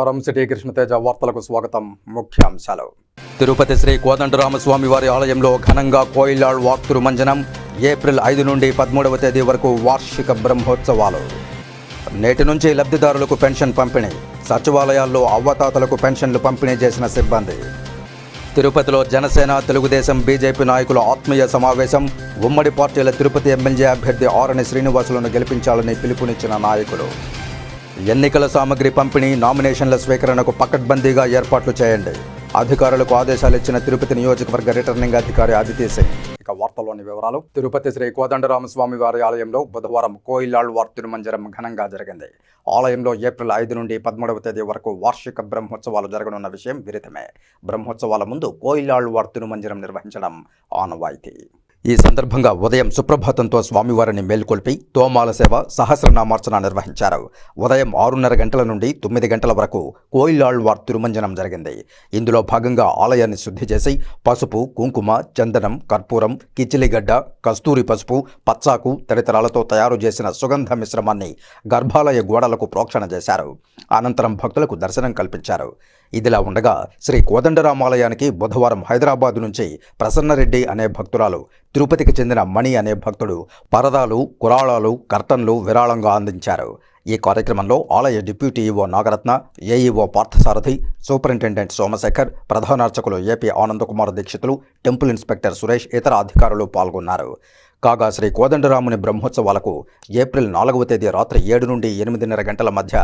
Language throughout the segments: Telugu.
నమస్కారం. సిటీ కృష్ణతేజ వార్తలకు స్వాగతం. ముఖ్యాంశాలు. తిరుపతి శ్రీ కోదండరామస్వామి వారి ఆలయంలో ఘనంగా కోయిలాళ్ వాక్తురు మంజనం ఏప్రిల్ ఐదు నుండి పదమూడవ తేదీ వరకు వార్షిక బ్రహ్మోత్సవాలు. నేటి నుంచి లబ్ధిదారులకు పెన్షన్ పంపిణీ సచివాలయాల్లో అవ్వతాతలకు పెన్షన్లు పంపిణీ చేసిన సిబ్బంది. తిరుపతిలో జనసేన తెలుగుదేశం బీజేపీ నాయకుల ఆత్మీయ సమావేశం ఉమ్మడి పార్టీల తిరుపతి ఎమ్మెల్యే అభ్యర్థి ఆరణి శ్రీనివాసులను గెలిపించాలని పిలుపునిచ్చిన నాయకులు. ఎన్నికల సామగ్రి పంపిణీ నామినేషన్ల స్వీకరణకు పకడ్బందీగా ఏర్పాట్లు చేయండి. అధికారులకు ఆదేశాలు ఇచ్చిన తిరుపతి నియోజకవర్గ రిటర్నింగ్ అధికారి అదితి సింగ్. ఇక వార్తల్లోని వివరాలు తిరుపతి శ్రీ కోదండరామస్వామి వారి ఆలయంలో బుధవారం కోయిలాళ్ వార్ మంజరం ఘనంగా జరిగింది. ఆలయంలో ఏప్రిల్ ఐదు నుండి పదమూడవ తేదీ వరకు వార్షిక బ్రహ్మోత్సవాలు జరగనున్న విషయం విరితమే. బ్రహ్మోత్సవాల ముందు కోయిలాళ్ వార్ మంజరం నిర్వహించడం ఆనవాయితీ. ఈ సందర్భంగా ఉదయం సుప్రభాతంతో స్వామివారిని మేల్కొల్పి తోమాల సేవ సహస్రనామార్చన నిర్వహించారు. ఉదయం ఆరున్నర గంటల నుండి తొమ్మిది గంటల వరకు కోయిలాళ్వార్ తిరుమంజనం జరిగింది. ఇందులో భాగంగా ఆలయాన్ని శుద్ధి చేసి పసుపు కుంకుమ చందనం కర్పూరం కిచిలిగడ్డ కస్తూరి పసుపు పచ్చాకు తదితరాలతో తయారు చేసిన సుగంధ మిశ్రమాన్ని గర్భాలయ గోడలకు ప్రోక్షణ చేశారు. అనంతరం భక్తులకు దర్శనం కల్పించారు. ఇదిలా ఉండగా శ్రీ కోదండరామాలయానికి బుధవారం హైదరాబాద్ నుంచి ప్రసన్నరెడ్డి అనే భక్తురాలు తిరుపతికి చెందిన మణి అనే భక్తుడు పరదాలు కురాళాలు కర్టన్లు విరాళంగా అందించారు. ఈ కార్యక్రమంలో ఆలయ deputy EO Nagaratna AEO Parthasarathi superintendent Somasekhar ప్రధానార్చకులు AP Anandakumar Dikshitulu temple inspector Suresh ఇతర అధికారులు పాల్గొన్నారు. కాగా శ్రీ కోదండరాముని బ్రహ్మోత్సవాలకు ఏప్రిల్ నాలుగవ తేదీ రాత్రి ఏడు నుండి ఎనిమిదిన్నర గంటల మధ్య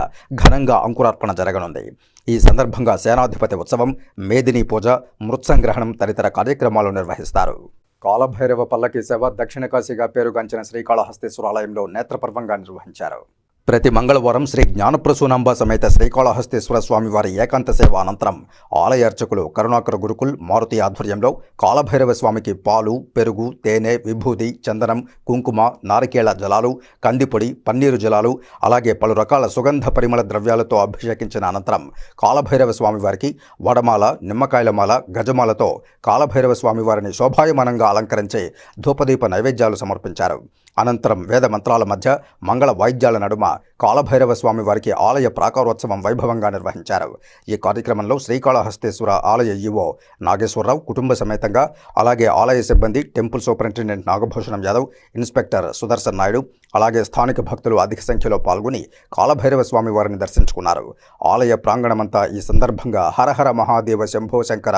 ఘనంగా అంకురార్పణ జరగనుంది. ఈ సందర్భంగా సేనాధిపతి ఉత్సవం మేదిని పూజ మృత్సంగ్రహణం తదితర కార్యక్రమాలు నిర్వహిస్తారు. కాలభైరవ పల్లకి సేవ దక్షిణ కాశీగా పేరుగాంచిన శ్రీకాళహస్తేశ్వరాలయంలో నేత్రపర్వంగా నిర్వహించారు. ప్రతి మంగళవారం శ్రీ జ్ఞానప్రసూనాంబ సమేత శ్రీకాళహస్తీశ్వర స్వామి వారి ఏకాంత సేవ అనంతరం ఆలయ అర్చకులు కరుణాకర గురుకుల్ మారుతి ఆధ్వర్యంలో కాలభైరవ స్వామికి పాలు పెరుగు తేనె విభూది చందనం కుంకుమ నారికేళ జలాలు కందిపొడి పన్నీరు జలాలు అలాగే పలు రకాల సుగంధ పరిమళ ద్రవ్యాలతో అభిషేకించిన అనంతరం కాలభైరవ స్వామి వారికి వడమాల నిమ్మకాయలమాల గజమాలతో కాలభైరవ స్వామి వారిని శోభాయమానంగా అలంకరించి ధూపదీప నైవేద్యాలు సమర్పించారు. అనంతరం వేద మంత్రాల మధ్య మంగళ వాయిద్యాల నడుమ కాలభైరవ స్వామి వారికి ఆలయ ప్రాకారోత్సవం వైభవంగా నిర్వహించారు. ఈ కార్యక్రమంలో శ్రీకాళహస్తేశ్వర ఆలయ ఈవో నాగేశ్వరరావు కుటుంబ సమేతంగా అలాగే ఆలయ సిబ్బంది temple superintendent Nagabhushanam Yadav inspector Sudarshan Naidu అలాగే స్థానిక భక్తులు అధిక సంఖ్యలో పాల్గొని కాలభైరవ స్వామి వారిని దర్శించుకున్నారు. ఆలయ ప్రాంగణమంతా ఈ సందర్భంగా హరహర మహాదేవ శంభో శంకర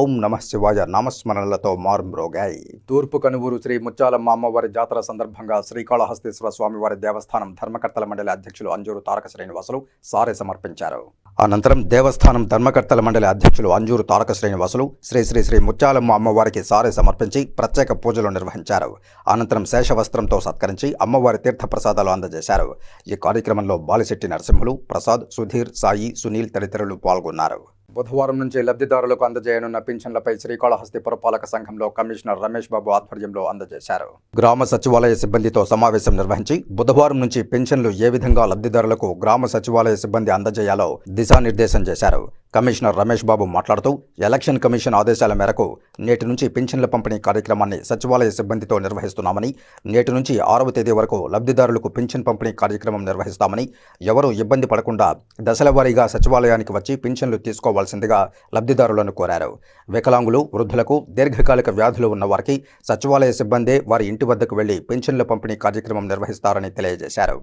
ఓం నమః శివాయ నామస్మరణలతో మారుమ్రోగాయి. తూర్పు కనువూరు శ్రీ ముత్యాలమ్మ అమ్మవారి జాతర సందర్భంగా శ్రీకాళహస్తీశ్వర స్వామివారి దేవస్థానం ధర్మకర్తల మండలి అధ్యక్షులు అంజూరు తారక శ్రీనివాసులు సారె సమర్పించారు. అనంతరం దేవస్థానం ధర్మకర్తల మండలి అధ్యక్షులు అంజూరు తారక శ్రీనివాసులు శ్రీ శ్రీ శ్రీ ముత్యాలమ్మ అమ్మవారికి సారె సమర్పించి ప్రత్యేక పూజలు నిర్వహించారు. అనంతరం శేషవస్త్రంతో సత్కరించి అమ్మవారి తీర్థప్రసాదాలు అందజేశారు. ఈ కార్యక్రమంలో బాలిశెట్టి నరసింహులు ప్రసాద్ సుధీర్ సాయి సునీల్ తదితరులు పాల్గొన్నారు. బుధవారం నుంచి లబ్ధిదారులకు అందజేయనున్న పింఛన్లపై శ్రీకాళహస్తి పురపాలక సంఘంలో కమిషనర్ రమేష్ బాబు ఆధ్వర్యంలో అందజేశారు. గ్రామ సచివాలయ సిబ్బందితో సమావేశం నిర్వహించి బుధవారం నుంచి పెన్షన్లు ఏ విధంగా లబ్ధిదారులకు గ్రామ సచివాలయ సిబ్బంది అందజేయాలో దిశానిర్దేశం చేశారు. కమిషనర్ రమేష్ బాబు మాట్లాడుతూ ఎలక్షన్ కమిషన్ ఆదేశాల మేరకు నేటి నుంచి పింఛన్ల పంపిణీ కార్యక్రమాన్ని సచివాలయ సిబ్బందితో నిర్వహిస్తున్నామని నేటి నుంచి ఆరవ తేదీ వరకు లబ్ధిదారులకు పింఛన్ పంపిణీ కార్యక్రమం నిర్వహిస్తామని ఎవరూ ఇబ్బంది పడకుండా దశలవారీగా సచివాలయానికి వచ్చి పింఛన్లు తీసుకోవాల్సిందిగా లబ్ధిదారులను కోరారు. వికలాంగులు వృద్ధులకు దీర్ఘకాలిక వ్యాధులు ఉన్న వారికి సచివాలయ సిబ్బందే వారి ఇంటి వద్దకు వెళ్ళి పింఛన్ల పంపిణీ కార్యక్రమం నిర్వహిస్తారని తెలియజేశారు.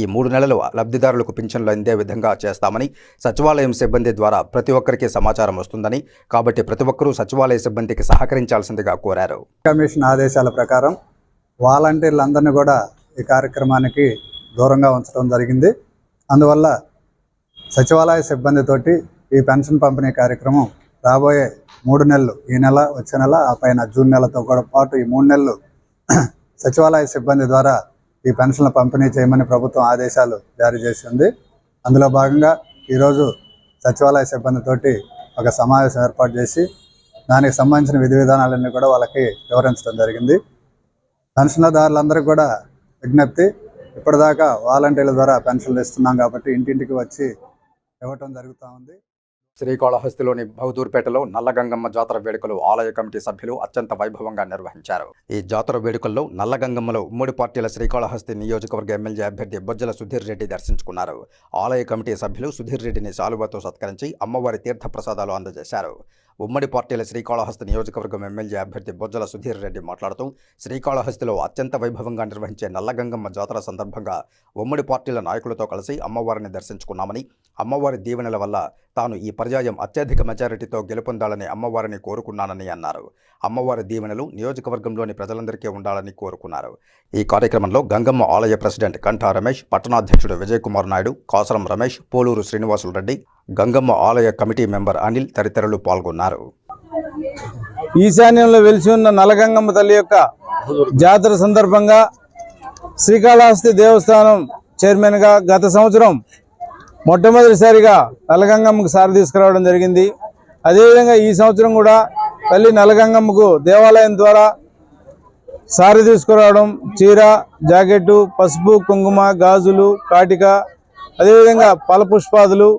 ఈ మూడు నెలలు లబ్ధిదారులకు పింఛన్లు అందే విధంగా చేస్తామని సచివాలయం సిబ్బంది ద్వారా ప్రతి ఒక్కరికి సమాచారం వస్తుందని కాబట్టి ప్రతి ఒక్కరూ సచివాలయ సిబ్బందికి సహకరించాల్సిందిగా కోరారు. కమిషన్ ఆదేశాల ప్రకారం వాలంటీర్లందరినీ కూడా ఈ కార్యక్రమానికి దూరంగా ఉంచడం జరిగింది. అందువల్ల సచివాలయ సిబ్బందితోటి ఈ పెన్షన్ పంపిణీ కార్యక్రమం రాబోయే మూడు నెలలు ఈ నెల వచ్చే నెల ఆ పైన జూన్ నెలతో కూడా పాటు ఈ మూడు నెలలు సచివాలయ సిబ్బంది ద్వారా ఈ పెన్షన్ల పంపిణీ చేయమని ప్రభుత్వం ఆదేశాలు జారీ చేసింది. అందులో భాగంగా ఈరోజు సచివాలయ సిబ్బందితోటి ఒక సమావేశం ఏర్పాటు చేసి దానికి సంబంధించిన విధి విధానాలన్నీ కూడా వాళ్ళకి వివరించడం జరిగింది. పెన్షన్దారులందరికీ కూడా విజ్ఞప్తి ఇప్పటిదాకా వాలంటీర్ల ద్వారా పెన్షన్లు ఇస్తున్నాం కాబట్టి ఇంటింటికి వచ్చి ఇవ్వటం జరుగుతూ ఉంది. శ్రీకాళహస్తిలోని బహదూర్పేటలో నల్లగంగమ్మ జాతర వేడుకలు ఆలయ కమిటీ సభ్యులు అత్యంత వైభవంగా నిర్వహించారు. ఈ జాతర వేడుకల్లో నల్లగంగమ్మలో ఉమ్మడి పార్టీల శ్రీకాళహస్తి నియోజకవర్గ ఎమ్మెల్యే అభ్యర్థి బొజ్జల సుధీర్ రెడ్డి దర్శించుకున్నారు. ఆలయ కమిటీ సభ్యులు సుధీర్ రెడ్డిని శాలువాతో సత్కరించి అమ్మవారి తీర్థప్రసాదాలు అందజేశారు. ఉమ్మడి పార్టీల శ్రీకాళహస్తి నియోజకవర్గం ఎమ్మెల్యే అభ్యర్థి బొజ్జల సుధీర్ రెడ్డి మాట్లాడుతూ శ్రీకాళహస్తిలో అత్యంత వైభవంగా నిర్వహించే నల్లగంగమ్మ జాతర సందర్భంగా ఉమ్మడి పార్టీల నాయకులతో కలిసి అమ్మవారిని దర్శించుకున్నామని అమ్మవారి దీవెనల వల్ల తాను ఈ పర్యాయం అత్యధిక మెజారిటీతో గెలుపొందాలని అమ్మవారిని కోరుకున్నానని అన్నారు. అమ్మవారి దీవెనలు నియోజకవర్గంలోని ప్రజలందరికీ ఉండాలని కోరుకున్నారు. ఈ కార్యక్రమంలో గంగమ్మ ఆలయ ప్రెసిడెంట్ కంఠా రమేష్ పట్టణాధ్యక్షుడు విజయ్ కుమార్ నాయుడు కాసరం రమేష్ పోలూరు శ్రీనివాసులు రెడ్డి గంగమ్మ ఆలయ కమిటీ మెంబర్ అనిల్ తదితరులు పాల్గొన్నారు. ఈశాన్యంలో వెలిసి ఉన్న నలగంగమ్మ తల్లి యొక్క జాతర సందర్భంగా శ్రీకాళహస్తి దేవస్థానం చైర్మన్గా గత సంవత్సరం మొట్టమొదటిసారిగా నలగంగమ్మకు సారి తీసుకురావడం జరిగింది. అదేవిధంగా ఈ సంవత్సరం కూడా తల్లి నలగంగమ్మకు దేవాలయం ద్వారా సారి తీసుకురావడం చీర జాకెట్టు పసుపు కుంకుమ గాజులు కాటిక అదేవిధంగా పల పుష్పాదులు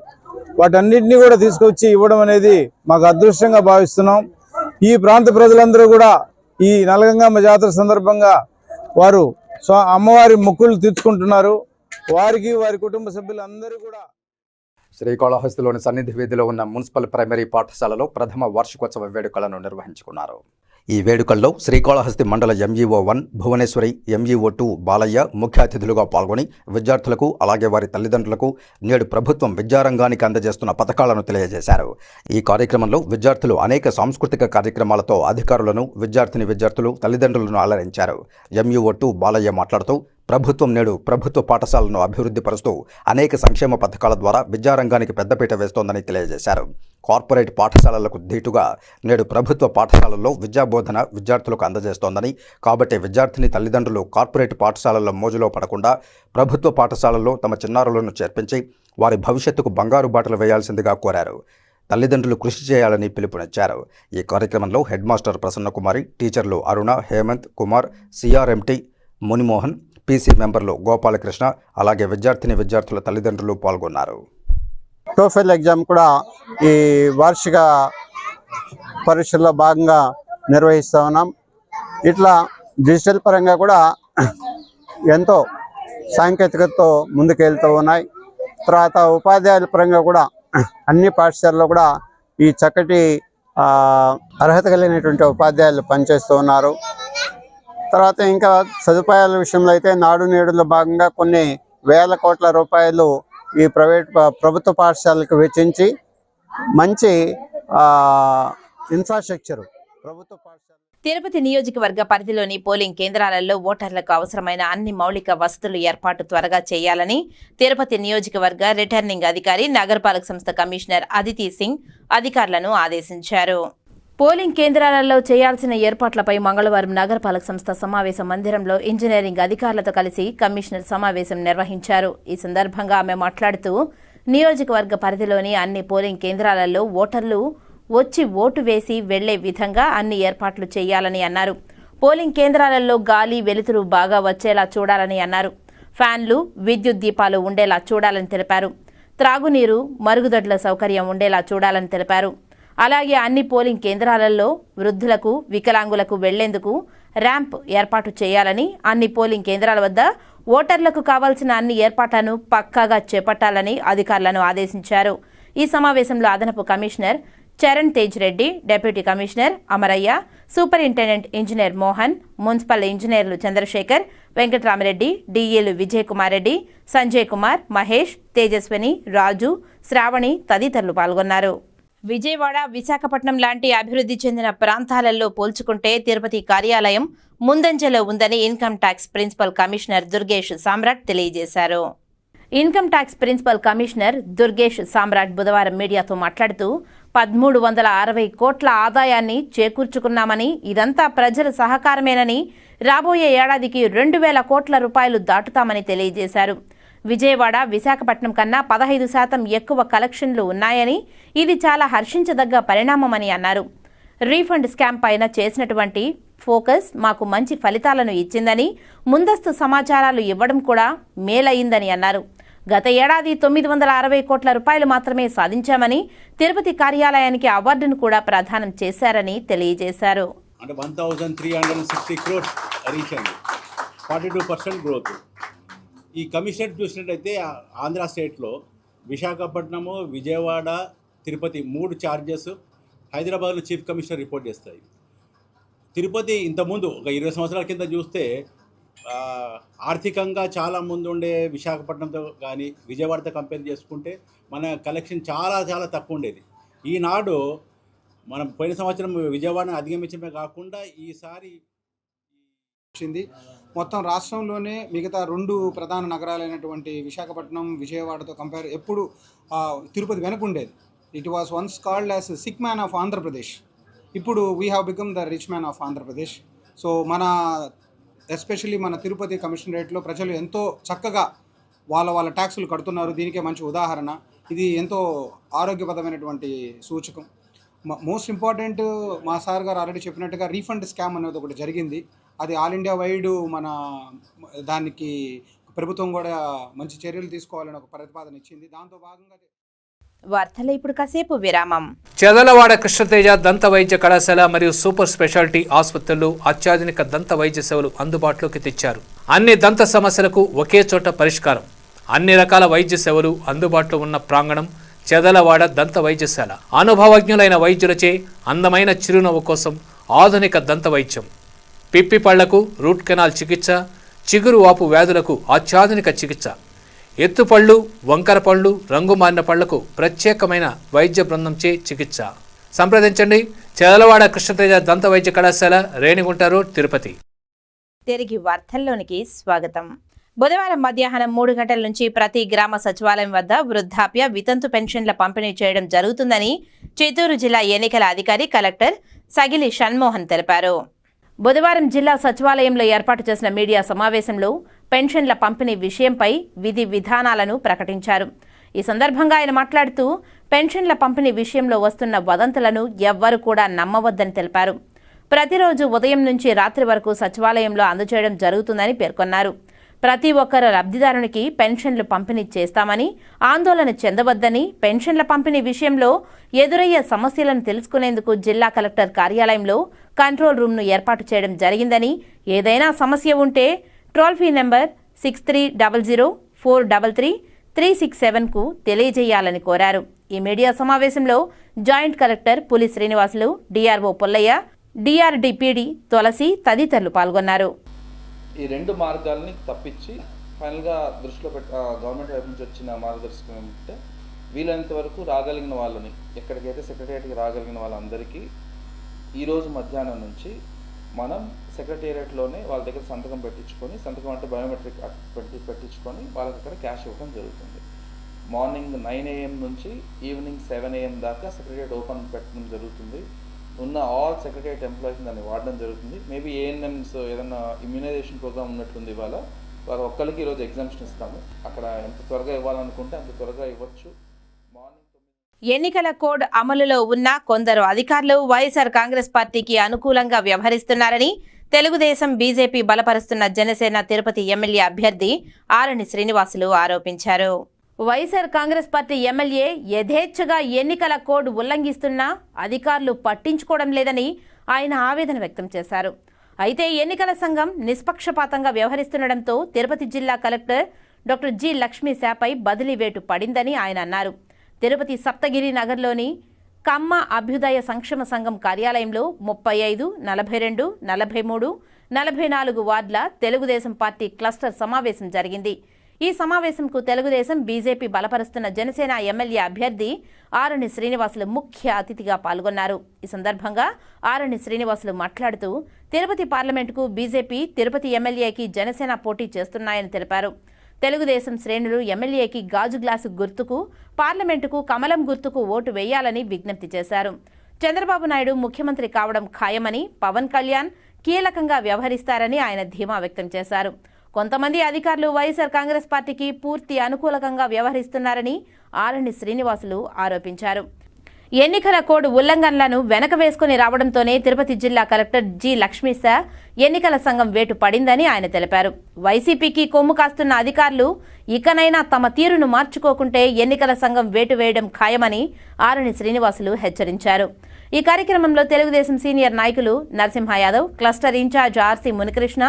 వాటన్నిటిని కూడా తీసుకొచ్చి ఇవ్వడం అనేది మాకు అదృష్టంగా భావిస్తున్నాం. ఈ ప్రాంత ప్రజలందరూ కూడా ఈ నలగంగమ్మ జాతర సందర్భంగా వారు అమ్మవారి మొక్కులు తీర్చుకుంటున్నారు. వారికి వారి కుటుంబ సభ్యులందరూ కూడా శ్రీకాళహస్తిలోని సన్నిధి వీధిలో ఉన్న మున్సిపల్ ప్రైమరీ పాఠశాలలో ప్రథమ వార్షికోత్సవ వేడుకలను నిర్వహించుకున్నారు. ఈ వేడుకల్లో శ్రీకాళహస్తి మండల MEO one Bhuvaneshwari MEO two Balayya ముఖ్య అతిథులుగా పాల్గొని విద్యార్థులకు అలాగే వారి తల్లిదండ్రులకు నేడు ప్రభుత్వం విద్యారంగానికి అందజేస్తున్న పథకాలను తెలియజేశారు. ఈ కార్యక్రమంలో విద్యార్థులు అనేక సాంస్కృతిక కార్యక్రమాలతో అధికారులను విద్యార్థిని విద్యార్థులు తల్లిదండ్రులను అలరించారు. ఎంఈఓ టూ బాలయ్య మాట్లాడుతూ ప్రభుత్వం నేడు ప్రభుత్వ పాఠశాలను అభివృద్ధి పరుస్తూ అనేక సంక్షేమ పథకాల ద్వారా విద్యారంగానికి పెద్దపీట వేస్తోందని తెలియజేశారు. కార్పొరేట్ పాఠశాలలకు ధీటుగా నేడు ప్రభుత్వ పాఠశాలల్లో విద్యాబోధన విద్యార్థులకు అందజేస్తోందని కాబట్టి విద్యార్థిని తల్లిదండ్రులు కార్పొరేట్ పాఠశాలల్లో మోజులో పడకుండా ప్రభుత్వ పాఠశాలల్లో తమ చిన్నారులను చేర్పించి వారి భవిష్యత్తుకు బంగారు బాటలు వేయాల్సిందిగా కోరారు. తల్లిదండ్రులు కృషి చేయాలని పిలుపునిచ్చారు. ఈ కార్యక్రమంలో హెడ్ మాస్టర్ ప్రసన్నకుమారి టీచర్లు అరుణ హేమంత్ కుమార్ సిఆర్ఎంటి మునిమోహన్ పీసీ మెంబర్లు గోపాలకృష్ణ అలాగే విద్యార్థిని విద్యార్థుల తల్లిదండ్రులు పాల్గొన్నారు. టోఫెల్ ఎగ్జామ్ కూడా ఈ వార్షిక పరీక్షల్లో భాగంగా నిర్వహిస్తూ ఉన్నాం. ఇట్లా డిజిటల్ పరంగా కూడా ఎంతో సాంకేతికతతో ముందుకెళ్తూ ఉన్నాయి. తర్వాత ఉపాధ్యాయుల పరంగా కూడా అన్ని పాఠశాలలో కూడా ఈ చక్కటి అర్హత కలిగినటువంటి ఉపాధ్యాయులు పనిచేస్తూ ఉన్నారు. తర్వాత ఇంకా సదుపాయాల విషయంలో అయితే నాడు నేడులో భాగంగా కొన్ని వేల కోట్ల రూపాయలు ఈ ప్రైవేట్ ప్రభుత్వ పాఠశాలకు వెచ్చించి మంచి ఇన్ఫ్రాస్ట్రక్చర్ ప్రభుత్వ పాఠశాల తిరుపతి నియోజకవర్గ పరిధిలోని పోలింగ్ కేంద్రాలలో ఓటర్లకు అవసరమైన అన్ని మౌలిక వసతులు ఏర్పాటు త్వరగా చేయాలని తిరుపతి నియోజకవర్గ రిటర్నింగ్ అధికారి నగరపాలక సంస్థ కమిషనర్ అదితి సింగ్ అధికారులను ఆదేశించారు. పోలింగ్ కేంద్రాలలో చేయాల్సిన ఏర్పాట్లపై మంగళవారం నగరపాలక సంస్థ సమావేశ మందిరంలో ఇంజనీరింగ్ అధికారులతో కలిసి కమిషనర్ సమావేశం నిర్వహించారు. ఈ సందర్భంగా ఆమె మాట్లాడుతూ నియోజకవర్గ పరిధిలోని అన్ని పోలింగ్ కేంద్రాలలో ఓటర్లు వచ్చి ఓటు వేసి వెళ్ళే విధంగా అన్ని ఏర్పాట్లు చేయాలని అన్నారు. పోలింగ్ కేంద్రాలలో గాలి వెలుతురు బాగా వచ్చేలా చూడాలని అన్నారు. ఫ్యాన్లు విద్యుత్ దీపాలు ఉండేలా చూడాలని తెలిపారు. త్రాగునీరు మరుగుదొడ్ల సౌకర్యం ఉండేలా చూడాలని తెలిపారు. అలాగే అన్ని పోలింగ్ కేంద్రాలలో వృద్ధులకు వికలాంగులకు వెళ్ళేందుకు ర్యాంప్ ఏర్పాటు చేయాలని అన్ని పోలింగ్ కేంద్రాల వద్ద ఓటర్లకు కావాల్సిన అన్ని ఏర్పాట్లను పక్కాగా చేపట్టాలని అధికారులను ఆదేశించారు. ఈ సమావేశంలో అదనపు commissioner Charan Tej Reddy deputy commissioner Amarayya superintendent engineer Mohan municipal ఇంజనీర్లు చంద్రశేఖర్ వెంకటరామరెడ్డి డిఏలు విజయ్ కుమార్ రెడ్డి సంజయ్ కుమార్ మహేష్ తేజస్విని రాజు శ్రావణి తదితరులు పాల్గొన్నారు. విజయవాడ విశాఖపట్నం లాంటి అభివృద్ధి చెందిన ప్రాంతాలలో పోల్చుకుంటే తిరుపతి కార్యాలయం ముందంజలో ఉందని income tax principal commissioner Durgesh Samrat తెలియజేశారు. Income tax principal commissioner Durgesh Samrat బుధవారం మీడియాతో మాట్లాడుతూ పదమూడు వందల అరవై కోట్ల ఆదాయాన్ని చేకూర్చుకున్నామని ఇదంతా ప్రజల సహకారమేనని రాబోయే ఏడాదికి రెండు వేల కోట్ల రూపాయలు దాటుతామని తెలియజేశారు. విజయవాడ విశాఖపట్నం కన్నా పదహైదు శాతం ఎక్కువ కలెక్షన్లు ఉన్నాయని ఇది చాలా హర్షించదగ్గ పరిణామమని అన్నారు. రీఫండ్ స్కామ్ పైన చేసినటువంటి ఫోకస్ మాకు మంచి ఫలితాలను ఇచ్చిందని ముందస్తు సమాచారాలు ఇవ్వడం కూడా మేలయ్యిందని అన్నారు. గత ఏడాది తొమ్మిది వందల అరవై కోట్ల రూపాయలు మాత్రమే సాధించామని తిరుపతి కార్యాలయానికి అవార్డును కూడా ప్రదానం చేశారని తెలియజేశారు. అంటే one three hundred sixty crores forty two percent growth. ఈ కమిషనరేట్ చూసినట్టయితే ఆంధ్ర స్టేట్లో విశాఖపట్నము విజయవాడ తిరుపతి మూడు ఛార్జెస్ హైదరాబాద్లో చీఫ్ కమిషనర్ రిపోర్ట్ చేస్తాయి. తిరుపతి ఇంతకుముందు ఒక ఇరవై సంవత్సరాల కింద చూస్తే ఆర్థికంగా చాలా ముందు ఉండే విశాఖపట్నంతో కానీ విజయవాడతో కంపేర్ చేసుకుంటే మన కలెక్షన్ చాలా చాలా తక్కువ ఉండేది. ఈనాడు మనం పోయిన సంవత్సరం విజయవాడను అధిగమించడమే కాకుండా ఈసారి వచ్చింది. మొత్తం రాష్ట్రంలోనే మిగతా రెండు ప్రధాన నగరాలైనటువంటి విశాఖపట్నం విజయవాడతో కంపేర్ ఎప్పుడు తిరుపతి వెనక ఉండేది it was once called as sick man of Andhra Pradesh ఇప్పుడు we have become the rich man of Andhra Pradesh so మన ఎస్పెషల్లీ మన తిరుపతి కమిషనరేట్లో ప్రజలు ఎంతో చక్కగా వాళ్ళ వాళ్ళ ట్యాక్సులు కడుతున్నారు. దీనికే మంచి ఉదాహరణ. ఇది ఎంతో ఆరోగ్యపదమైనటువంటి సూచకం. మోస్ట్ ఇంపార్టెంట్ మా సార్ గారు ఆల్రెడీ చెప్పినట్టుగా రీఫండ్ స్కామ్ అనేది ఒకటి జరిగింది. అది ఆల్ ఇండియా వైడ్ మన దానికి ప్రభుత్వం కూడా మంచి చర్యలు తీసుకోవాలని ఒక ప్రతిపాదన ఇచ్చింది. దాంతో భాగంగా వార్తలు ఇప్పుడు కాసేపు విరామం. చెదలవాడ కృష్ణతేజ దంత వైద్య కళాశాల మరియు సూపర్ స్పెషాలిటీ ఆసుపత్రుల్లో అత్యాధునిక దంత వైద్య సేవలు అందుబాటులోకి తెచ్చారు. అన్ని దంత సమస్యలకు ఒకే చోట పరిష్కారం. అన్ని రకాల వైద్య సేవలు అందుబాటులో ఉన్న ప్రాంగణం చెదలవాడ దంత వైద్యశాల. అనుభవజ్ఞులైన వైద్యులచే అందమైన చిరునవ్వు కోసం ఆధునిక దంత వైద్యం. పిప్పి పళ్ళకు రూట్ కెనాల్ చికిత్స చిగురు వాపు వ్యాధులకు అత్యాధునిక చికిత్స. ఎత్తుపళ్ళు వంకర పళ్ళు రంగు మారిన పళ్ళకు ప్రత్యేకమైన వైద్య బృందంచే చికిత్స. సంప్రదించండి. చెదలవాడ కృష్ణతేజ దంత వైద్య కళాశాల రేణిగుంట రోడ్ తిరుపతి. తిరిగి వార్తల్లోనికి స్వాగతం. బుధవారం మధ్యాహ్నం మూడు గంటల నుంచి ప్రతి గ్రామ సచివాలయం వద్ద వృద్ధాప్య వితంతు పెన్షన్ల పంపిణీ చేయడం జరుగుతుందని చిత్తూరు జిల్లా ఎన్నికల అధికారి కలెక్టర్ సగిలి షణ్మోహన్ తెలిపారు. బుధవారం జిల్లా సచివాలయంలో ఏర్పాటు చేసిన మీడియా సమావేశంలో పెన్షన్ల పంపిణీ విషయంపై విధి విధానాలను ప్రకటించారు. ఈ సందర్భంగా ఆయన మాట్లాడుతూ పెన్షన్ల పంపిణీ విషయంలో వస్తున్న వదంతులను ఎవ్వరు కూడా నమ్మవద్దని తెలిపారు. ప్రతిరోజు ఉదయం నుంచి రాత్రి వరకు సచివాలయంలో అందజేయడం జరుగుతుందని పేర్కొన్నారు. ప్రతి ఒక్కరు లబ్ధిదారునికి పెన్షన్లు పంపిణీ చేస్తామని ఆందోళన చెందవద్దని పెన్షన్ల పంపిణీ విషయంలో ఎదురయ్యే సమస్యలను తెలుసుకునేందుకు జిల్లా కలెక్టర్ కార్యాలయంలో కంట్రోల్ రూమ్ను ఏర్పాటు చేయడం జరిగిందని ఏదైనా సమస్య ఉంటే toll free number six three double zero four double three three six సెవెన్కు తెలియజేయాలని కోరారు. ఈ మీడియా సమావేశంలో joint collector Puli Srinivasulu DRO Pullaiah DRDPD Tulasi తదితరులు పాల్గొన్నారు. ఈ రెండు మార్గాల్ని తప్పించి ఫైనల్గా దృష్టిలో పెట్టి గవర్నమెంట్ వైపు నుంచి వచ్చిన మార్గదర్శకం ఏమంటే వీలైనంత వరకు రాగలిగిన వాళ్ళని ఎక్కడికైతే సెక్రటేరియట్కి రాగలిగిన వాళ్ళందరికీ ఈరోజు మధ్యాహ్నం నుంచి మనం సెక్రటేరియట్లోనే వాళ్ళ దగ్గర సంతకం పెట్టించుకొని సంతకం అంటే బయోమెట్రిక్ పెట్టి పెట్టించుకొని వాళ్ళకి అక్కడ క్యాష్ ఇవ్వడం జరుగుతుంది. మార్నింగ్ నైన్ ఏఎం నుంచి ఈవినింగ్ సెవెన్ ఏఎం దాకా సెక్రటేరియట్ ఓపెన్ పెట్టడం జరుగుతుంది. ఉన్న ఆల్ సెక్రటరియట్ ఎంప్లాయీస్ని దాన్ని వాడడం జరుగుతుంది. మేబీ ఏఎన్ఎంస్ ఏదైనా ఇమ్యునైజేషన్ ప్రోగ్రామ్ ఉన్నట్లుంది ఇవాళ. వారు ఒక్కరికి ఈరోజు ఎగ్జామ్షన్ ఇస్తాము. అక్కడ ఎంత త్వరగా ఇవ్వాలనుకుంటే అంత త్వరగా ఇవ్వచ్చు. ఎన్నికల కోడ్ అమలులో ఉన్న కొందరు అధికారులు వైఎస్ఆర్ కాంగ్రెస్ పార్టీకి అనుకూలంగా వ్యవహరిస్తున్నారని తెలుగుదేశం బీజేపీ బలపరుస్తున్న జనసేన తిరుపతి ఎమ్మెల్యే అభ్యర్థి ఆరణి శ్రీనివాసులు ఆరోపించారు. వైఎస్ఆర్ కాంగ్రెస్ పార్టీ ఎమ్మెల్యే యథేచ్ఛగా ఎన్నికల కోడ్ ఉల్లంఘిస్తున్నా అధికారులు పట్టించుకోవడం లేదని ఆయన ఆవేదన వ్యక్తం చేశారు. అయితే ఎన్నికల సంఘం నిష్పక్షపాతంగా వ్యవహరిస్తుండటంతో తిరుపతి జిల్లా కలెక్టర్ డాక్టర్ జి లక్ష్మీ శాపై బదిలీ వేటు పడిందని ఆయన అన్నారు. తిరుపతి సప్తగిరి నగర్లోని కమ్మ అభ్యుదయ సంక్షేమ సంఘం కార్యాలయంలో ముప్పై ఐదు నలభై రెండు నలభై మూడు నలభై నాలుగు వార్డుల తెలుగుదేశం పార్టీ క్లస్టర్ సమావేశం జరిగింది. ఈ సమావేశంకు తెలుగుదేశం బీజేపీ బలపరుస్తున్న జనసేన ఎమ్మెల్యే అభ్యర్థి ఆరణి శ్రీనివాసులు ముఖ్య అతిథిగా పాల్గొన్నారు. ఈ సందర్భంగా ఆరణి శ్రీనివాసులు మాట్లాడుతూ తిరుపతి పార్లమెంటుకు బీజేపీ తిరుపతి ఎమ్మెల్యేకి జనసేన పోటీ చేస్తున్నాయని తెలిపారు. తెలుగుదేశం శ్రేణులు ఎమ్మెల్యేకి గాజు గ్లాసు గుర్తుకు పార్లమెంటుకు కమలం గుర్తుకు ఓటు వేయాలని విజ్ఞప్తి చేశారు. చంద్రబాబు నాయుడు ముఖ్యమంత్రి కావడం ఖాయమని పవన్ కళ్యాణ్ కీలకంగా వ్యవహరిస్తారని ఆయన ధీమా వ్యక్తం చేశారు. కొంతమంది అధికారులు వైఎస్ఆర్ కాంగ్రెస్ పార్టీకి పూర్తి అనుకూలకంగా వ్యవహరిస్తున్నారని ఆరణి శ్రీనివాసులు ఆరోపించారు. ఎన్నికల కోడ్ ఉల్లంఘనలను వెనక వేసుకుని రావడంతోనే తిరుపతి జిల్లా కలెక్టర్ జి లక్ష్మీశ ఎన్నికల సంఘం వేటు పడిందని ఆయన తెలిపారు. వైసీపీకి కొమ్ము కాస్తున్న అధికారులు ఇకనైనా తమ తీరును మార్చుకోకుంటే ఎన్నికల సంఘం వేటు వేయడం ఖాయమని ఆరుని శ్రీనివాసులు హెచ్చరించారు. ఈ కార్యక్రమంలో తెలుగుదేశం సీనియర్ నాయకులు Narasimha Yadav cluster incharge RC Munikrishna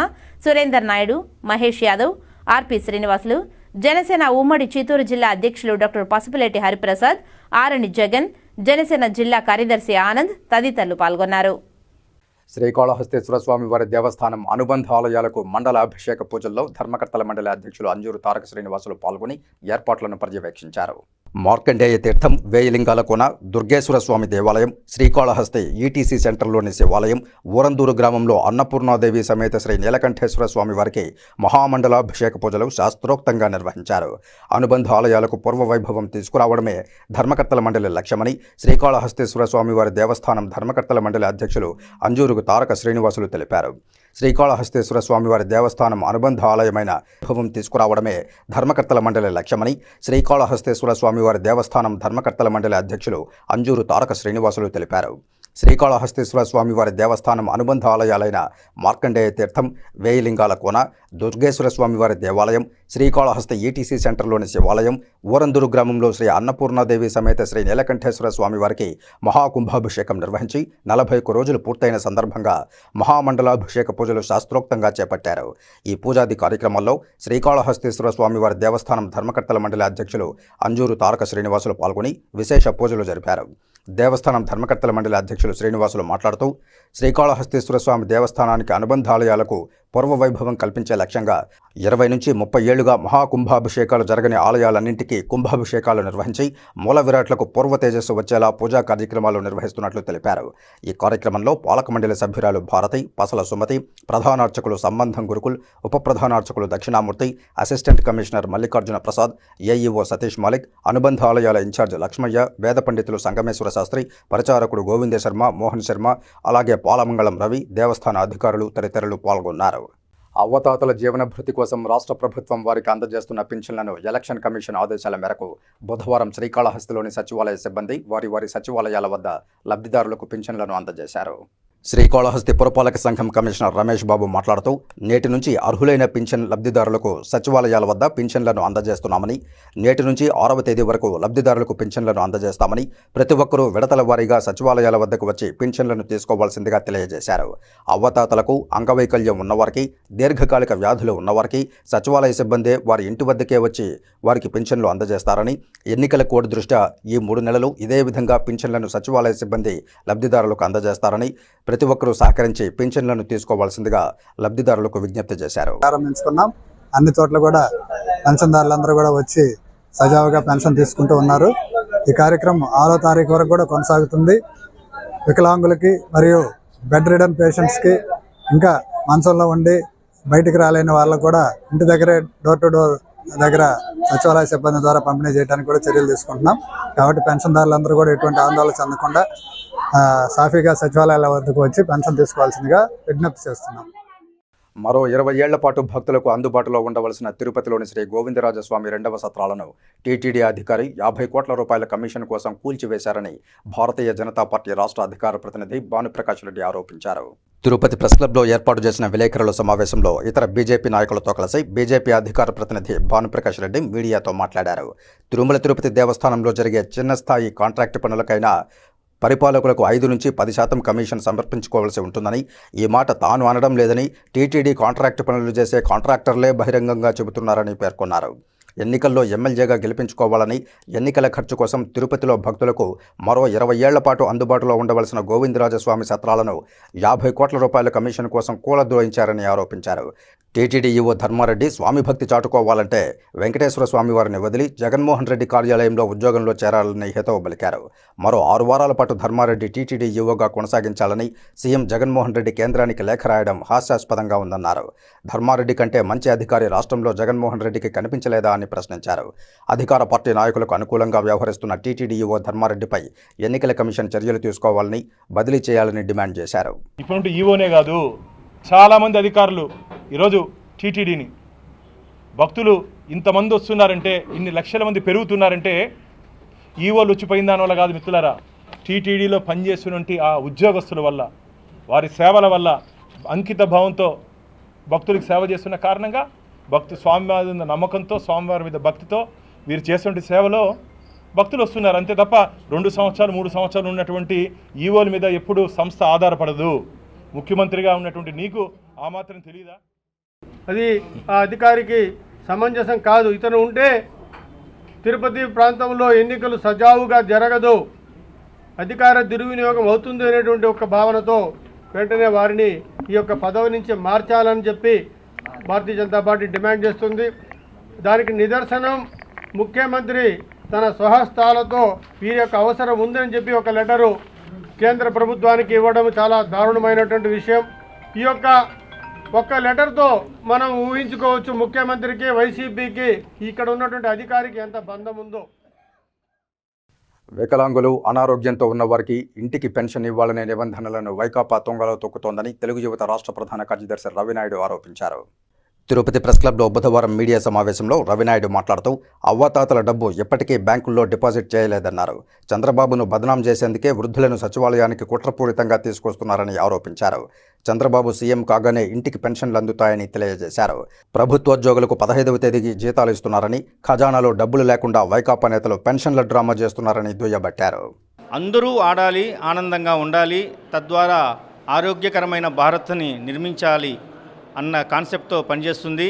Surender Naidu Mahesh Yadav RP Srinivasulu Janasena ఉమ్మడి చిత్తూరు జిల్లా అధ్యక్షులు డాక్టర్ పసుపులేటి హరిప్రసాద్ ఆరణి జగన్ జనసేన జిల్లా కార్యదర్శి ఆనంద్ తదితరులు పాల్గొన్నారు. శ్రీకాళహస్తేశ్వర స్వామి వారి దేవస్థానం అనుబంధ ఆలయాలకు మండల అభిషేక పూజల్లో ధర్మకర్తల మండలి అధ్యక్షులు అంజూరు తారక శ్రీనివాసులు పాల్గొని ఏర్పాట్లను పర్యవేక్షించారు. మార్కండేయ తీర్థం వేయలింగాల కోన దుర్గేశ్వర స్వామి దేవాలయం శ్రీకాళహస్తి ఈటీసీ సెంటర్లోని శివాలయం ఊరందూరు గ్రామంలో అన్నపూర్ణాదేవి సమేత శ్రీ నీలకంఠేశ్వర స్వామి వారికి మహామండలాభిషేక పూజలు శాస్త్రోక్తంగా నిర్వహించారు. అనుబంధ ఆలయాలకు పూర్వ వైభవం తీసుకురావడమే ధర్మకర్తల మండలి లక్ష్యమని శ్రీకాళహస్తేశ్వర స్వామివారి దేవస్థానం ధర్మకర్తల మండలి అధ్యక్షులు అంజూరుకు తారక శ్రీనివాసులు తెలిపారు. శ్రీకాళహస్తేశ్వర స్వామివారి దేవస్థానం అనుబంధ ఆలయమైన వైభవం తీసుకురావడమే ధర్మకర్తల మండలి లక్ష్యమని శ్రీకాళహస్తేశ్వర స్వామివారి దేవస్థానం ధర్మకర్తల మండలి అధ్యక్షులు అంజూరు తారక శ్రీనివాసులు తెలిపారు. శ్రీకాళహస్తేశ్వర స్వామివారి దేవస్థానం అనుబంధ ఆలయాలైన మార్కండేయ తీర్థం వేయిలింగాల కోన దుర్గేశ్వర స్వామివారి దేవాలయం శ్రీకాళహస్తి ఈటీసీ సెంటర్లోని శివాలయం ఊరందూరు గ్రామంలో శ్రీ అన్నపూర్ణాదేవి సమేత శ్రీ నీలకంఠేశ్వర స్వామివారికి మహాకుంభాభిషేకం నిర్వహించి నలభై ఒక్క రోజులు పూర్తయిన సందర్భంగా మహామండలాభిషేక పూజలు శాస్త్రోక్తంగా చేపట్టారు. ఈ పూజాది కార్యక్రమాల్లో శ్రీకాళహస్తీశ్వర స్వామివారి దేవస్థానం ధర్మకర్తల మండలి అధ్యక్షులు అంజూరు తారక శ్రీనివాసులు పాల్గొని విశేష పూజలు జరిపారు. దేవస్థానం ధర్మకర్తల మండలి అధ్యక్షులు శ్రీనివాసులు మాట్లాడుతూ శ్రీకాళహస్తేశ్వర స్వామి దేవస్థానానికి అనుబంధ ఆలయాలకు పూర్వ వైభవం కల్పించే లక్ష్యంగా ఇరవై నుంచి ముప్పై ఏళ్ళుగా మహాకుంభాభిషేకాలు జరగని ఆలయాలన్నింటికీ కుంభాభిషేకాలు నిర్వహించి మూల విరాట్లకు పూర్వ తేజస్సు వచ్చేలా పూజా కార్యక్రమాలు నిర్వహిస్తున్నట్లు తెలిపారు. ఈ కార్యక్రమంలో పాలక మండలి సభ్యురాలు భారతి పసల సుమతి ప్రధానార్చకులు సంబంధం గురుకుల్ ఉప ప్రధానార్చకులు Dakshinamurthy assistant commissioner Mallikarjuna Prasad AEO Satish Malik అనుబంధ ఆలయాల ఇన్ఛార్జ్ లక్ష్మయ్య వేద పండితులు సంగమేశ్వర శాస్త్రి పరిచారకుడు గోవిందే శర్మ మోహన్ శర్మ అలాగే పాలమంగళం రవి దేవస్థాన అధికారులు తదితరులు పాల్గొన్నారు. అవ్వతాతల జీవనభృతి కోసం రాష్ట్ర ప్రభుత్వం వారికి అందజేస్తున్న పింఛన్లను ఎలక్షన్ కమిషన్ ఆదేశాల మేరకు బుధవారం శ్రీకాళహస్తిలోని సచివాలయ సిబ్బంది వారి వారి సచివాలయాల వద్ద లబ్ధిదారులకు పింఛన్లను అందజేశారు. శ్రీకాళహస్తి పురపాలక సంఘం కమిషనర్ రమేష్ బాబు మాట్లాడుతూ నేటి నుంచి అర్హులైన పింఛన్ లబ్ధిదారులకు సచివాలయాల వద్ద పింఛన్లను అందజేస్తున్నామని నేటి నుంచి ఆరవ తేదీ వరకు లబ్ధిదారులకు పింఛన్లను అందజేస్తామని ప్రతి ఒక్కరూ విడతల వారీగా సచివాలయాల వద్దకు వచ్చి పింఛన్లను తీసుకోవాల్సిందిగా తెలియజేశారు. అవ్వతాతలకు అంగవైకల్యం ఉన్నవారికి దీర్ఘకాలిక వ్యాధులు ఉన్నవారికి సచివాలయ సిబ్బందే వారి ఇంటి వద్దకే వచ్చి వారికి పింఛన్లు అందజేస్తారని ఎన్నికల కోడ్ దృష్ట్యా ఈ మూడు నెలలు ఇదే విధంగా పింఛన్లను సచివాలయ సిబ్బంది లబ్ధిదారులకు అందజేస్తారని ప్రతి ఒక్కరూ సహకరించి పింఛన్లను తీసుకోవాల్సిందిగా లబ్ధిదారులకు విజ్ఞప్తి చేశారు. ప్రారంభించుకున్నాం అన్ని చోట్ల కూడా పెన్షన్దారులందరూ కూడా వచ్చి సజావుగా పెన్షన్ తీసుకుంటూ ఉన్నారు. ఈ కార్యక్రమం ఆరో తారీఖు వరకు కూడా కొనసాగుతుంది. వికలాంగులకి మరియు బెడ్ రిడన్ పేషెంట్స్కి ఇంకా మంచంలో ఉండి బయటికి రాలేని వాళ్ళకు కూడా ఇంటి దగ్గరే డోర్ టు డోర్ దగ్గర సచివాలయ సిబ్బంది ద్వారా పంపిణీ చేయడానికి కూడా చర్యలు తీసుకుంటున్నాం. కాబట్టి పెన్షన్దారులందరూ కూడా ఎటువంటి ఆందోళన చెందకుండా సాఫీగా సచివాలయాల వద్దకు వచ్చి పెన్షన్ తీసుకోవాల్సిందిగా విజ్ఞప్తి చేస్తున్నాం. మరో ఇరవై ఏళ్ళ పాటు భక్తులకు అందుబాటులో ఉండవలసిన తిరుపతిలోని శ్రీ గోవిందరాజస్వామి రెండవ సత్రాలను టీటీడీ అధికారి యాభై కోట్ల రూపాయల కమిషన్ కోసం కూల్చివేశారని భారతీయ జనతా పార్టీ రాష్ట్ర అధికార ప్రతినిధి భానుప్రకాష్ రెడ్డి ఆరోపించారు. తిరుపతి ప్రెస్ క్లబ్లో ఏర్పాటు చేసిన విలేకరుల సమావేశంలో ఇతర బీజేపీ నాయకులతో కలిసి బీజేపీ అధికార ప్రతినిధి భానుప్రకాష్ రెడ్డి మీడియాతో మాట్లాడారు. తిరుమల తిరుపతి దేవస్థానంలో జరిగే చిన్న స్థాయి కాంట్రాక్టు పనులకైనా పరిపాలకులకు ఐదు నుంచి పది శాతం కమిషన్ సమర్పించుకోవాల్సి ఉంటుందని ఈ మాట తాను అనడం లేదని టీటీడీ కాంట్రాక్టు పనులు చేసే కాంట్రాక్టర్లే బహిరంగంగా చెబుతున్నారని పేర్కొన్నారు. ఎన్నికల్లో ఎమ్మెల్యేగా గెలిపించుకోవాలని ఎన్నికల ఖర్చు కోసం తిరుపతిలో భక్తులకు మరో ఇరవై ఏళ్ళ పాటు అందుబాటులో ఉండవలసిన గోవిందరాజస్వామి సత్రాలను యాభై కోట్ల రూపాయల కమిషన్ కోసం కూలద్రోహించారని ఆరోపించారు. టీటీడీ ఈవో ధర్మారెడ్డి స్వామి భక్తి చాటుకోవాలంటే వెంకటేశ్వర స్వామి వారిని వదిలి జగన్మోహన్ రెడ్డి కార్యాలయంలో ఉద్యోగంలో చేరాలని హితవు పలికారు. మరో ఆరు వారాల పాటు ధర్మారెడ్డి టీటీడీ ఈవోగా కొనసాగించాలని సీఎం జగన్మోహన్ రెడ్డి కేంద్రానికి లేఖ రాయడం హాస్యాస్పదంగా ఉందన్నారు. ధర్మారెడ్డి కంటే మంచి అధికారి రాష్ట్రంలో జగన్మోహన్ రెడ్డికి కనిపించలేదా అని ప్రశ్నించారు. అధికార పార్టీ నాయకులకు అనుకూలంగా వ్యవహరిస్తున్న టీటీడీ ఈవో ధర్మారెడ్డిపై ఎన్నికల కమిషన్ చర్యలు తీసుకోవాలని బదిలీ చేయాలని డిమాండ్ చేశారు. ఇటువంటి ఈవోనే కాదు చాలామంది అధికారులు ఈరోజు టీటీడీని. భక్తులు ఇంతమంది వస్తున్నారంటే ఇన్ని లక్షల మంది పెరుగుతున్నారంటే ఈవోలు వచ్చిపోయిన దానివల్ల కాదు మిత్రులారా. టీటీడీలో పనిచేస్తున్నటువంటి ఆ ఉద్యోగస్తుల వల్ల వారి సేవల వల్ల అంకిత భావంతో భక్తులకు సేవ చేస్తున్న కారణంగా భక్తు స్వామివారి మీద నమ్మకంతో స్వామివారి మీద భక్తితో వీరు చేస్తున్న సేవలో భక్తులు వస్తున్నారు. అంతే తప్ప రెండు సంవత్సరాలు మూడు సంవత్సరాలు ఉన్నటువంటి ఈవోల మీద ఎప్పుడు సంస్థ ఆధారపడదు. ముఖ్యమంత్రిగా ఉన్నటువంటి నీకు ఆ మాత్రం తెలియదా అది ఆ అధికారికి సమంజసం కాదు. ఇతను ఉంటే తిరుపతి ప్రాంతంలో ఎన్నికలు సజావుగా జరగదు. అధికార దుర్వినియోగం అవుతుంది అనేటువంటి ఒక భావనతో వెంటనే వారిని ఈ యొక్క పదవి నుంచి మార్చాలని చెప్పి భారతీయ జనతా పార్టీ డిమాండ్ చేస్తుంది. దానికి నిదర్శనం ముఖ్యమంత్రి తన స్వహస్తాలతో వీరి యొక్క అవసరం ఉందని చెప్పి ఒక లెటరు కేంద్ర ప్రభుత్వానికి ఇవ్వడం చాలా దారుణమైనటువంటి విషయం. ఈ యొక్క ఒక్క లెటర్తో మనం ఊహించుకోవచ్చు ముఖ్యమంత్రికి వైసీపీకి ఇక్కడ ఉన్నటువంటి అధికారికి ఎంత బంధం ఉందో. వికలాంగులు అనారోగ్యంతో ఉన్న వారికి ఇంటికి పెన్షన్ ఇవ్వాలనే నిబంధనలను వైకాపా తొంగలో తొక్కుతోందని తెలుగు యువత రాష్ట్ర ప్రధాన కార్యదర్శి రవినాయుడు ఆరోపించారు. తిరుపతి ప్రెస్ క్లబ్లో బుధవారం మీడియా సమావేశంలో రవినాయుడు మాట్లాడుతూ అవ్వాతాతల డబ్బు ఎప్పటికీ బ్యాంకుల్లో డిపాజిట్ చేయలేదన్నారు. చంద్రబాబును బదనాం చేసేందుకే వృద్ధులను సచివాలయానికి కుట్రపూరితంగా తీసుకొస్తున్నారని ఆరోపించారు. చంద్రబాబు సీఎం కాగానే ఇంటికి పెన్షన్లు అందుతాయని తెలియజేశారు. ప్రభుత్వోద్యోగులకు పదహైదవ తేదీకి జీతాలు ఇస్తున్నారని ఖజానాలో డబ్బులు లేకుండా వైకాపా నేతలు పెన్షన్ల డ్రామా చేస్తున్నారని దుయ్యబట్టారు. అందరూ ఆడాలి ఆనందంగా ఉండాలి తద్వారా ఆరోగ్యకరమైన భారత్ని నిర్మించాలి అన్న కాన్సెప్ట్తో పనిచేస్తుంది.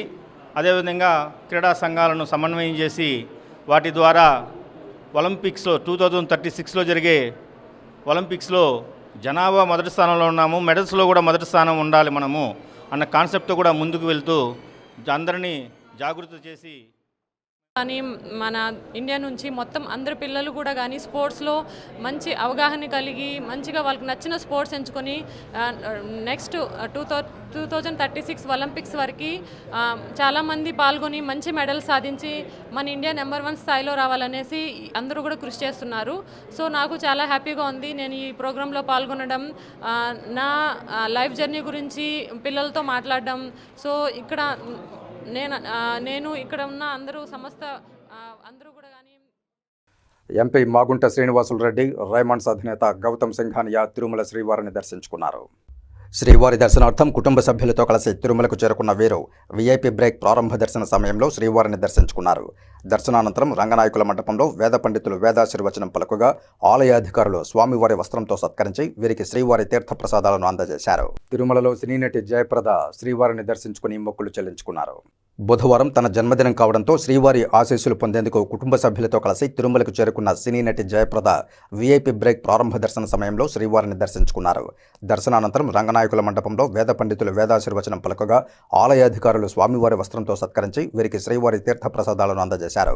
అదేవిధంగా క్రీడా సంఘాలను సమన్వయం చేసి వాటి ద్వారా ఒలింపిక్స్లో టూ థౌజండ్ థర్టీ సిక్స్లో జరిగే ఒలింపిక్స్లో జనాభా మొదటి స్థానంలో ఉన్నాము. మెడల్స్లో కూడా మొదటి స్థానం ఉండాలి మనము అన్న కాన్సెప్ట్తో కూడా ముందుకు వెళ్తూ అందరినీ జాగృతి చేసి కానీ మన ఇండియా నుంచి మొత్తం అందరు పిల్లలు కూడా కానీ స్పోర్ట్స్లో మంచి అవగాహన కలిగి మంచిగా వాళ్ళకి నచ్చిన స్పోర్ట్స్ ఎంచుకొని next two thou two thousand thirty six Olympics వరకు చాలామంది పాల్గొని మంచి మెడల్ సాధించి మన ఇండియా నెంబర్ వన్ స్థాయిలో రావాలనేసి అందరూ కూడా కృషి చేస్తున్నారు. సో నాకు చాలా హ్యాపీగా ఉంది. నేను ఈ ప్రోగ్రాంలో పాల్గొనడం నా లైఫ్ జర్నీ గురించి పిల్లలతో మాట్లాడడం. సో ఇక్కడ నేను నేను ఇక్కడ ఉన్న అందరూ సమస్త అందరూ కూడా కానీ ఎంపీ మాగుంట శ్రీనివాసులు రెడ్డి రైమండ్స్ అధినేత గౌతమ్ సింఘానియా తిరుమల శ్రీవారిని దర్శించుకున్నారు. శ్రీవారి దర్శనార్థం కుటుంబ సభ్యులతో కలిసి తిరుమలకు చేరుకున్న వీరు వీఐపీ బ్రేక్ ప్రారంభ దర్శన సమయంలో శ్రీవారిని దర్శించుకున్నారు. దర్శనానంతరం రంగనాయకుల మండపంలో వేద పండితులు వేదాశీర్వచనం పలుకుగా ఆలయ అధికారులు స్వామివారి వస్త్రంతో సత్కరించి వీరికి శ్రీవారి తీర్థ ప్రసాదాలను అందజేశారు. తిరుమలలో సినీ నటి జయప్రద శ్రీవారిని దర్శించుకుని మొక్కులు చెల్లించుకున్నారు. బుధవారం తన జన్మదినం కావడంతో శ్రీవారి ఆశీస్సులు పొందేందుకు కుటుంబ సభ్యులతో కలిసి తిరుమలకు చేరుకున్న సినీ నటి జయప్రద వీఐపీ బ్రేక్ ప్రారంభ దర్శన సమయంలో శ్రీవారిని దర్శించుకున్నారు. దర్శనానంతరం రంగనాయకుల మండపంలో వేద పండితులు వేదాశీర్వచనం పలుకగా ఆలయాధికారులు స్వామివారి వస్త్రంతో సత్కరించి వీరికి శ్రీవారి తీర్థ ప్రసాదాలను అందజేశారు.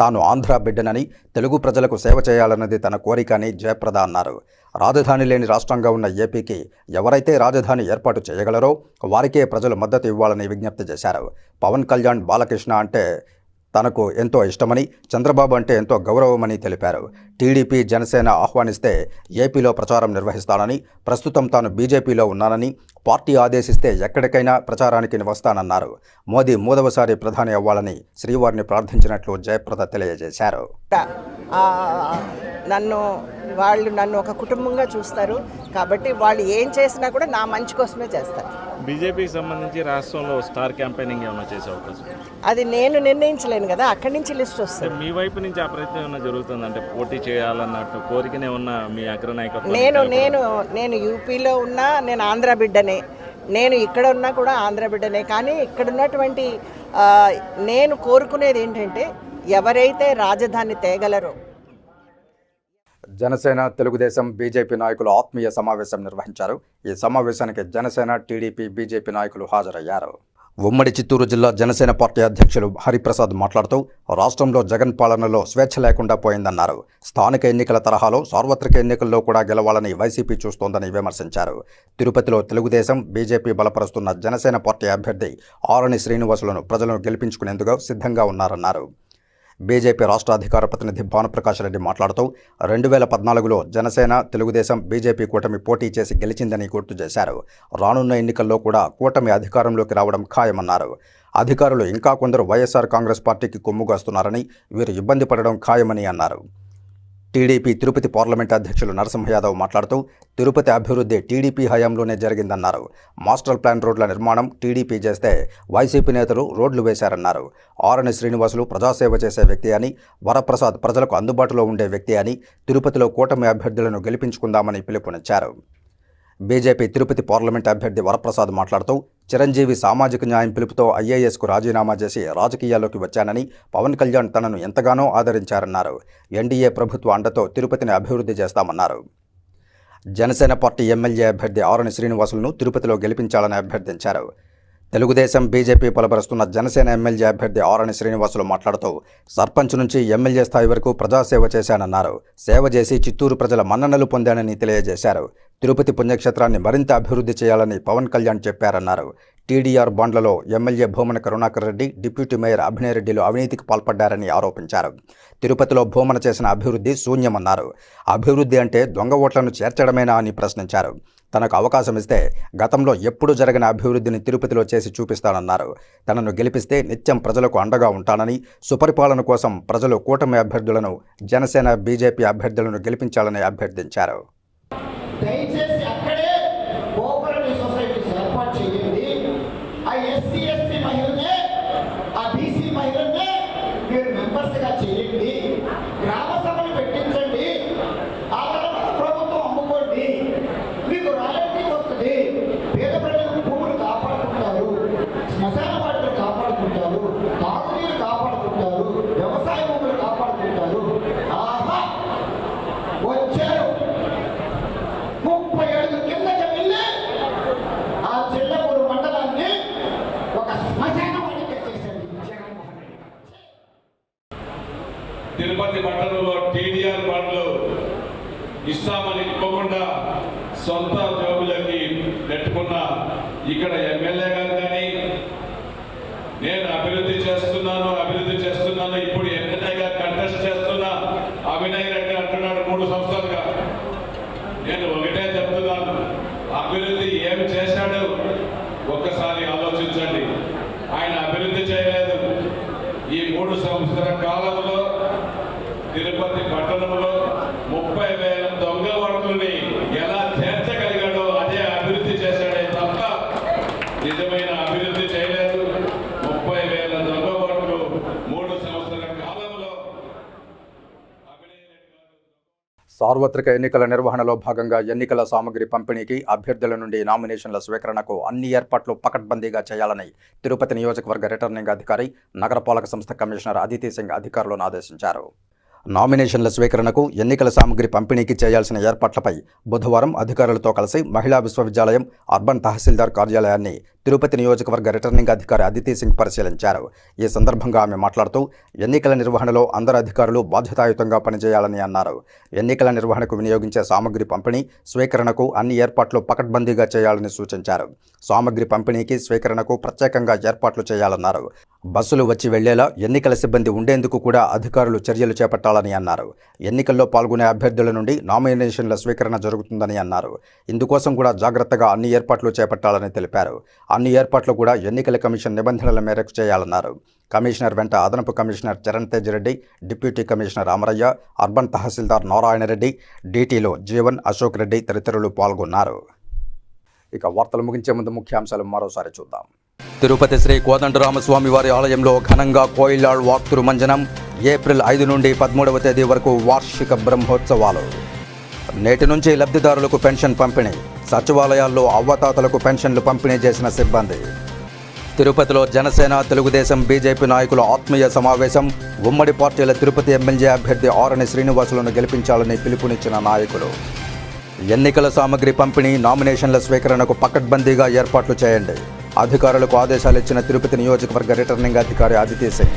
తాను ఆంధ్ర బిడ్డనని తెలుగు ప్రజలకు సేవ చేయాలన్నది తన కోరిక అని జయప్రద అన్నారు. రాజధాని లేని రాష్ట్రంగా ఉన్న ఏపీకి ఎవరైతే రాజధాని ఏర్పాటు చేయగలరో వారికే ప్రజలు మద్దతు ఇవ్వాలని విజ్ఞప్తి చేశారు. పవన్ కళ్యాణ్ బాలకృష్ణ అంటే తనకు ఎంతో ఇష్టమని చంద్రబాబు అంటే ఎంతో గౌరవమని తెలిపారు. టీడీపీ జనసేన ఆహ్వానిస్తే ఏపీలో ప్రచారం నిర్వహిస్తానని ప్రస్తుతం తాను బీజేపీలో ఉన్నానని పార్టీ ఆదేశిస్తే ఎక్కడికైనా ప్రచారానికి వస్తానన్నారు. మోదీ మూడవసారి ప్రధాని అవ్వాలని శ్రీవారిని ప్రార్థించినట్లు జయప్రద తెలియజేశారు. ఆ, నన్ను వాళ్ళు నన్ను ఒక కుటుంబంగా చూస్తారు. కాబట్టి వాళ్ళు ఏం చేసినా కూడా నా మంచి కోసమే చేస్తారు. బీజేపీకి సంబంధించి రాష్ట్రంలో స్టార్ క్యాంపెయినింగ్ ఏమైనా చేసే అవకాశం? అది నేను నిర్ణయించలేను కదా అక్కడి నుంచి లిస్ట్ వస్తుంది. మీ వైపు నుంచి ఆ ప్రయత్నం ఏమైనా జరుగుతుంది? అంటే పోటీ చేయాలన్నట్టు కోరికనే ఉన్న మీ అగ్రనాయకత్వం నేను నేను నేను యూపీలో ఉన్నా నేను ఆంధ్ర బిడ్డనే. నేను ఇక్కడ ఉన్నా కూడా ఆంధ్ర బిడ్డనే. కానీ ఇక్కడ ఉన్నటువంటి నేను కోరుకునేది ఏంటంటే ఎవరైతే రాజధాని తేగలరో. జనసేన తెలుగుదేశం బీజేపీ నాయకులు ఆత్మీయ సమావేశం నిర్వహించారు. ఈ సమావేశానికి జనసేన టీడీపీ బీజేపీ నాయకులు హాజరయ్యారు. ఉమ్మడి చిత్తూరు జిల్లా జనసేన పార్టీ అధ్యక్షులు హరిప్రసాద్ మాట్లాడుతూ రాష్ట్రంలో జగన్ పాలనలో స్వేచ్ఛ లేకుండా పోయిందన్నారు. స్థానిక ఎన్నికల తరహాలో సార్వత్రిక ఎన్నికల్లో కూడా గెలవాలని వైసీపీ చూస్తోందని విమర్శించారు. తిరుపతిలో తెలుగుదేశం బీజేపీ బలపరుస్తున్న జనసేన పార్టీ అభ్యర్థి ఆరణి శ్రీనివాసులను ప్రజలను గెలిపించుకునేందుకు సిద్ధంగా ఉన్నారన్నారు. బీజేపీ రాష్ట్ర అధికార ప్రతినిధి భానుప్రకాష్ రెడ్డి మాట్లాడుతూ రెండు వేల పద్నాలుగులో జనసేన తెలుగుదేశం బీజేపీ కూటమి పోటీ చేసి గెలిచిందని గుర్తు చేశారు. రానున్న ఎన్నికల్లో కూడా కూటమి అధికారంలోకి రావడం ఖాయమన్నారు. అధికారులు ఇంకా కొందరు వైఎస్ఆర్ కాంగ్రెస్ పార్టీకి కొమ్ముగాస్తున్నారని వీరు ఇబ్బంది పడడం ఖాయమని అన్నారు. టీడీపీ తిరుపతి పార్లమెంట్ అధ్యక్షులు నరసింహయాదవ్ మాట్లాడుతూ తిరుపతి అభివృద్ధి టీడీపీ హయాంలోనే జరిగిందన్నారు. మాస్టర్ ప్లాన్ రోడ్ల నిర్మాణం టీడీపీ చేస్తే వైసీపీ నేతలు రోడ్లు వేశారన్నారు. ఆరణి శ్రీనివాసులు ప్రజాసేవ చేసే వ్యక్తి అని వరప్రసాద్ ప్రజలకు అందుబాటులో ఉండే వ్యక్తి అని తిరుపతిలో కూటమి అభ్యర్థులను గెలిపించుకుందామని పిలుపునిచ్చారు. బీజేపీ తిరుపతి పార్లమెంట్ అభ్యర్థి వరప్రసాద్ మాట్లాడుతూ చిరంజీవి సామాజిక న్యాయం పిలుపుతో ఐఏఎస్కు రాజీనామా చేసి రాజకీయాల్లోకి వచ్చానని పవన్ కళ్యాణ్ తనను ఎంతగానో ఆదరించారన్నారు. ఎన్డీఏ ప్రభుత్వ అండతో తిరుపతిని అభివృద్ధి చేస్తామన్నారు. జనసేన పార్టీ ఎమ్మెల్యే అభ్యర్థి ఆరణి శ్రీనివాసులను తిరుపతిలో గెలిపించాలని అభ్యర్థించారు. తెలుగుదేశం బీజేపీ బలపరుస్తున్న జనసేన ఎమ్మెల్యే అభ్యర్థి ఆరణి శ్రీనివాసులు మాట్లాడుతూ సర్పంచ్ నుంచి ఎమ్మెల్యే స్థాయి వరకు ప్రజాసేవ చేశానన్నారు. సేవ చేసి చిత్తూరు ప్రజల మన్ననలు పొందానని తెలియజేశారు. తిరుపతి పుణ్యక్షేత్రాన్ని మరింత అభివృద్ధి చేయాలని పవన్ కళ్యాణ్ చెప్పారన్నారు. టీడీఆర్ బాండ్లలో MLA Bhumana Karunakar Reddy deputy mayor అభినయరెడ్డిలు అవినీతికి పాల్పడ్డారని ఆరోపించారు. తిరుపతిలో భూమన చేసిన అభివృద్ధి శూన్యమన్నారు. అభివృద్ధి అంటే దొంగ ఓట్లను చేర్చడమేనా అని ప్రశ్నించారు. తనకు అవకాశం ఇస్తే గతంలో ఎప్పుడు జరిగిన అభివృద్ధిని తిరుపతిలో చేసి చూపిస్తానన్నారు. తనను గెలిపిస్తే నిత్యం ప్రజలకు అండగా ఉంటానని సుపరిపాలన కోసం ప్రజలు కూటమి అభ్యర్థులను జనసేన బీజేపీ అభ్యర్థులను గెలిపించాలని అభ్యర్థించారు దయచేసి అక్కడే కోఆపరేటివ్ సొసైటీస్ ఏర్పాటు చేయండి ఆ ఎస్సీ ఎస్టీ మహిళనే ఆ బీసీ మహిళనే మీరు మెంబర్స్గా చేయండి గ్రామ సభలు పెట్టించండి ఆ తర్వాత ప్రభుత్వం అమ్ముకోండి మీకు రాయల్టీ వస్తుంది పేద ప్రజలకు భూములు కాపాడుకుంటారు శ్మశాన వాటిని కాపాడుకుంటారు తాగునీరు కాపాడుకుంటారు వ్యవసాయ భూములు కాపాడుకుంటారు ఆహా వచ్చారు ముప్పై ఏళ్ళు కిందకి వెళ్ళి ఆ చిల్లపూరు మండలాన్ని ఒక శ్మశానవాడిగా చేశాడు జగన్మోహన్ రెడ్డి తిరుపతి పట్టణంలో టీడీఆర్ బండ్లు ఇస్తామని ఇవ్వకుండా సొంత జోబులకి పెట్టుకున్న ఇక్కడ ఎమ్మెల్యే గారు కానీ నేను అభివృద్ధి చేస్తున్నాను అభివృద్ధి చేస్తున్నాను ఇప్పుడు ఎమ్మెల్యేగా కంటెస్ట్ చేస్తున్నా అభినయ్ రెడ్డి అంటున్నాడు మూడు సంవత్సరాలుగా. నేను ఒకటే చెప్తున్నాను అభివృద్ధి ఏం చేశాడు ఒక్కసారి ఆలోచించండి. ఆయన అభివృద్ధి చేయలేదు. ఈ మూడు సంవత్సరాల కాలంలో తిరుపతి పట్టణంలో ముప్పై వేల దొంగ ఓట్లని ఎలా చేర్చగలిగాడో అదే అభివృద్ధి చేశాడే తప్ప నిజమైన అభివృద్ధి చేయలేదు. ముప్పై వేల దొంగ ఓట్లు మూడు సంవత్సరాల కాలంలో సార్వత్రిక ఎన్నికల నిర్వహణలో భాగంగా ఎన్నికల సామగ్రి పంపిణీకి అభ్యర్థుల నుండి నామినేషన్ల స్వీకరణకు అన్ని ఏర్పాట్లు పకడ్బందీగా చేయాలని తిరుపతి నియోజకవర్గ రిటర్నింగ్ అధికారి నగరపాలక సంస్థ కమిషనర్ అదితి సింగ్ అధికారులను ఆదేశించారు. నామినేషన్ల స్వీకరణకు ఎన్నికల సామగ్రి పంపిణీకి చేయాల్సిన ఏర్పాట్లపై బుధవారం అధికారులతో కలిసి మహిళా విశ్వవిద్యాలయం అర్బన్ తహసీల్దార్ కార్యాలయాన్ని తిరుపతి నియోజకవర్గ రిటర్నింగ్ అధికారి అదితి సింగ్ పరిశీలించారు. ఈ సందర్భంగా ఆమె మాట్లాడుతూ ఎన్నికల నిర్వహణలో అందరు అధికారులు బాధ్యతాయుతంగా పనిచేయాలని అన్నారు. ఎన్నికల నిర్వహణకు వినియోగించే సామగ్రి పంపిణీ స్వీకరణకు అన్ని ఏర్పాట్లు పకడ్బందీగా చేయాలని సూచించారు. సామగ్రి పంపిణీకి స్వీకరణకు ప్రత్యేకంగా ఏర్పాట్లు చేయాలన్నారు. బస్సులు వచ్చి వెళ్ళేలా ఎన్నికల సిబ్బంది ఉండేందుకు కూడా అధికారులు చర్యలు చేపట్టాలని అన్నారు. ఎన్నికల్లో పాల్గొనే అభ్యర్థుల నుండి నామినేషన్ల స్వీకరణ జరుగుతుందని అన్నారు. ఇందుకోసం కూడా జాగ్రత్తగా అన్ని ఏర్పాట్లు చేపట్టాలని తెలిపారు. అన్ని ఏర్పాట్లు కూడా ఎన్నికల కమిషన్ నిబంధనల మేరకు చేయాలన్నారు. కమిషనర్ వెంట అదనపు commissioner Charan Tej Reddy deputy commissioner Amarayya urban తహసీల్దార్ నారాయణ రెడ్డి డీటీలో జీవన్ అశోక్ రెడ్డి తదితరులు పాల్గొన్నారు. ఇక వార్తలు ముగించే ముందు ముఖ్యాంశాలు మరోసారి చూద్దాం. తిరుపతి శ్రీ కోదండరామస్వామి వారి ఆలయంలో ఘనంగా కోయిలాళ్ వాక్తురు మంజనం ఏప్రిల్ ఐదు నుండి పదమూడవ తేదీ వరకు వార్షిక బ్రహ్మోత్సవాలు. నేటి నుంచి లబ్ధిదారులకు పెన్షన్ పంపిణీ సచివాలయాల్లో అవ్వతాతలకు పెన్షన్లు పంపిణీ చేసిన సిబ్బంది. తిరుపతిలో జనసేన తెలుగుదేశం బీజేపీ నాయకుల ఆత్మీయ సమావేశం ఉమ్మడి పార్టీల తిరుపతి ఎమ్మెల్యే అభ్యర్థి ఆరణి శ్రీనివాసులను గెలిపించాలని పిలుపునిచ్చిన నాయకులు. ఎన్నికల సామగ్రి పంపిణీ నామినేషన్ల స్వీకరణకు పకడ్బందీగా ఏర్పాట్లు చేయండి. అధికారులకు ఆదేశాలు ఇచ్చిన తిరుపతి నియోజకవర్గ రిటర్నింగ్ అధికారి అదితి సింగ్.